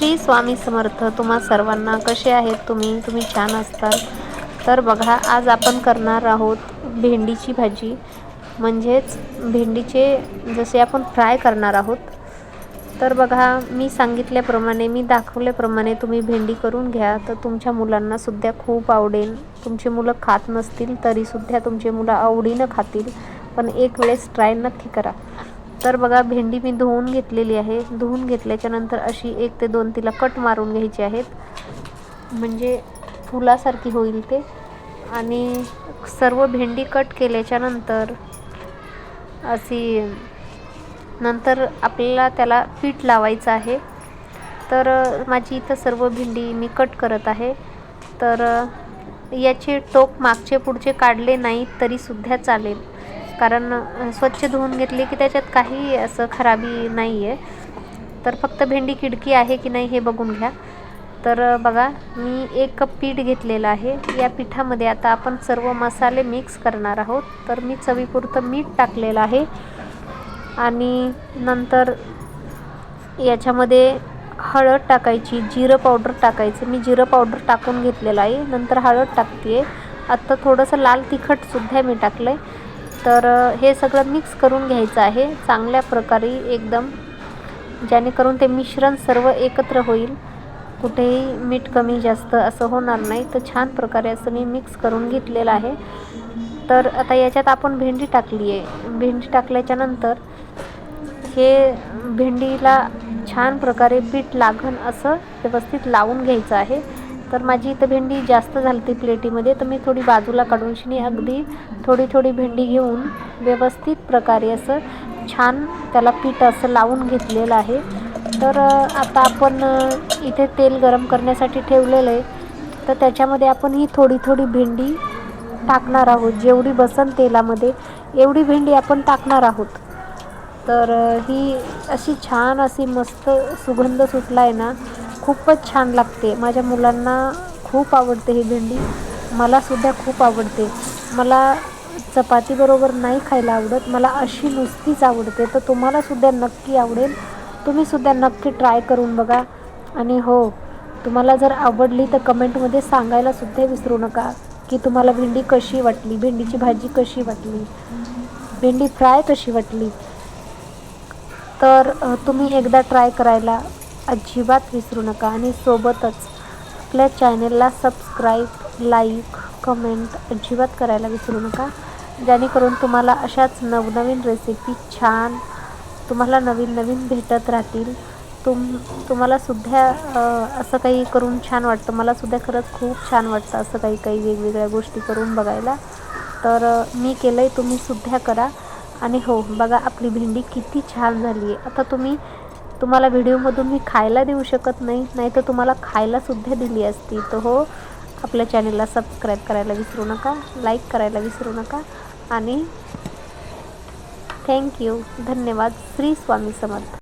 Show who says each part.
Speaker 1: श्री स्वामी समर्थ तुम्हा सर्वांना कसे आहेत तुम्ही? तुम्ही छान असताल तर बघा आज आपण करणार आहोत भेंडीची भाजी. म्हणजेच भेंडीचे जसे आपण फ्राय करणार आहोत. तर बघा मी सांगितल्याप्रमाणे मी दाखवल्याप्रमाणे तुम्ही भेंडी करून घ्या. तर तुमच्या मुलांनासुद्धा खूप आवडेल. तुमची मुलं खात नसतील तरीसुद्धा तुमची मुलं आवडीनं खातील. पण एक वेळेस ट्राय नक्की करा. तर बघा भेंडी मी धुवून घेतलेली आहे. धुवून घेतल्याच्या नंतर अशी एक ते दोन तिला कट मारून घ्यायची आहेत. म्हणजे फुलासारखी होईल ते. आणि सर्व भेंडी कट केल्याच्यानंतर अशी नंतर आपल्याला त्याला पीठ लावायचं आहे. तर माझी इथं सर्व भेंडी मी कट करत आहे. तर याचे टोक मागचे पुढचे काढले नाही तरीसुद्धा चालेल. कारण स्वच्छ धुवून घेतली की त्याच्यात काही असं खराबी नाही आहे तर फक्त भेंडी खिडकी आहे की नाही हे बघून घ्या. तर बघा मी एक कप पीठ घेतलेलं आहे. या पिठामध्ये आता आपण सर्व मसाले मिक्स करणार आहोत. तर मी चवीपुरतं मीठ टाकलेलं आहे. आणि नंतर याच्यामध्ये हळद टाकायची जिरं पावडर टाकायचं. मी जिरं पावडर टाकून घेतलेलं आहे. नंतर हळद टाकते आहे आत्ता थोडंसं लाल तिखटसुद्धा मी टाकलं आहे तर हे सगळं मिक्स करून घ्यायचं आहे. चांगल्या प्रकारे एकदम जेणेकरून ते मिश्रण सर्व एकत्र होईल. कुठेही मीठ कमी जास्त असं होणार नाही. तर छान प्रकारे असं मी मिक्स करून घेतलेलं आहे. तर आता याच्यात आपण भेंडी टाकली आहे. भेंडी टाकल्याच्यानंतर हे भेंडीला छान प्रकारे पीठ लागण असं व्यवस्थित लावून घ्यायचं आहे. तर माझी इथं भेंडी जास्त झाली ती प्लेटीमध्ये तर मी थोडी बाजूला काढून शिनी अगदी थोडी थोडी भेंडी घेऊन व्यवस्थित प्रकारे असं छान त्याला पीठ असं लावून घेतलेलं आहे. तर आता आपण इथे तेल गरम करण्यासाठी ठेवलेलं आहे. तर त्याच्यामध्ये आपण ही थोडी थोडी भेंडी टाकणार आहोत जेवढी बसन तेलामध्ये एवढी भेंडी आपण टाकणार आहोत. तर ही अशी छान अशी मस्त सुगंध सुटला आहे ना खूपच छान लागते. माझ्या मुलांना खूप आवडते ही भेंडी. मलासुद्धा खूप आवडते. मला चपातीबरोबर नाही खायला आवडत. मला अशी नुसतीच आवडते. तर तुम्हालासुद्धा नक्की आवडेल. तुम्हीसुद्धा नक्की ट्राय करून बघा. आणि हो तुम्हाला जर आवडली तर कमेंटमध्ये सांगायलासुद्धा विसरू नका की तुम्हाला भेंडी कशी वाटली. भेंडीची भाजी कशी वाटली. भेंडी फ्राय कशी वाटली. तर तुम्ही एकदा ट्राय करायला अजिबात विसरू नका आणि सोबतच आपल्या चॅनेलला सबस्क्राईब लाईक कमेंट अजिबात करायला विसरू नका. जेणेकरून तुम्हाला अशाच नवनवीन रेसिपी छान तुम्हाला नवीन नवीन भेटत राहतील. तुम तुम्हालासुद्धा असं काही करून छान वाटतं. मलासुद्धा खरंच खूप छान वाटतं असं काही काही वेगवेगळ्या गोष्टी करून बघायला. तर मी केलं आहे तुम्हीसुद्धा करा. आणि हो बघा आपली भेंडी किती छान झाली आहे आता तुम्ही तुम्हाला व्हिडिओमधून मी खायला देऊ शकत नाही नाही तर तुम्हाला खायलासुद्धा दिली असती. तर हो आपल्या चॅनेलला सबस्क्राईब करायला विसरू नका लाईक करायला विसरू नका आणि थँक्यू धन्यवाद. श्री स्वामी समर्थ.